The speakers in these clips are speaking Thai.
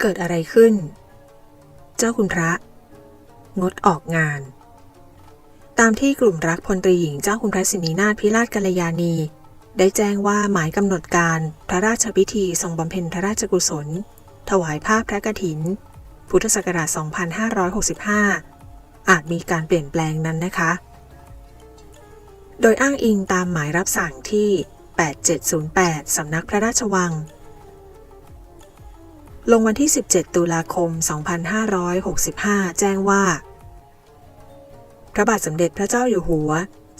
เกิดอะไรขึ้น เจ้าคุณพระ งดออกงาน ตามที่กลุ่มรักพลตรีหญิงเจ้าคุณพระสินีนาถพิราชกัลยาณีได้แจ้งว่าหมายกำหนดการพระราชพิธีทรงบำเพ็ญพระราชกุศล ถวายภาพพระกฐิน พุทธศักราช 2565 อาจมีการเปลี่ยนแปลงนั้นนะคะ โดยอ้างอิงตามหมายรับสั่งที่ 8708 สำนักพระราชวัง ลงวันที่ 17 ตุลาคม 2565 แจ้งว่า พระบาทสมเด็จพระเจ้าอยู่หัว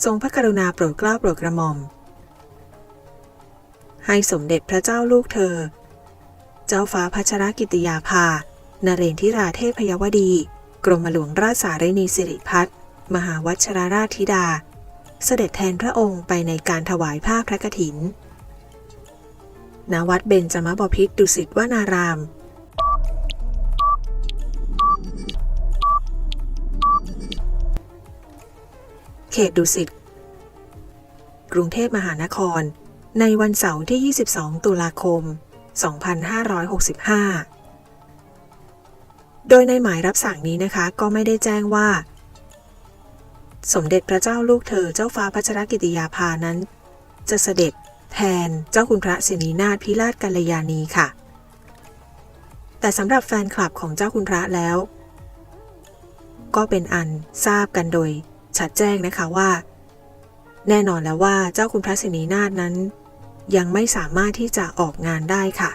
ทรงพระกรุณาโปรดเกล้าโปรดกระหม่อม ให้สมเด็จพระเจ้าลูกเธอ เจ้าฟ้าพัชรกิติยาภา นเรนทิราเทพยวดี กรมหลวงราชสารีนีสิริพัฒน์มหาวัชรราชธิดา เสด็จแทนพระองค์ไปในการถวายผ้าพระกฐินณวัดเบญจมบพิตรดุสิตวนาราม เขตดุสิต กรุงเทพมหานคร ในวันเสาร์ที่ 22 ตุลาคม 2565 โดยในหมายรับสั่งนี้นะคะก็ไม่ได้แจ้งว่า สมเด็จพระเจ้าลูกเธอเจ้าฟ้าพัชรกิติยาภานั้น จะเสด็จแทนเจ้าคุณพระสินีนาถพิราชกัลยาณีค่ะ แต่สำหรับแฟนคลับของเจ้าคุณพระแล้ว ก็เป็นอันทราบกันโดย ชัดแจ้งนะคะว่า แน่นอนแล้วว่าเจ้าคุณพระศรีนาถนั้น ยังไม่สามารถที่จะออกงานได้ค่ะ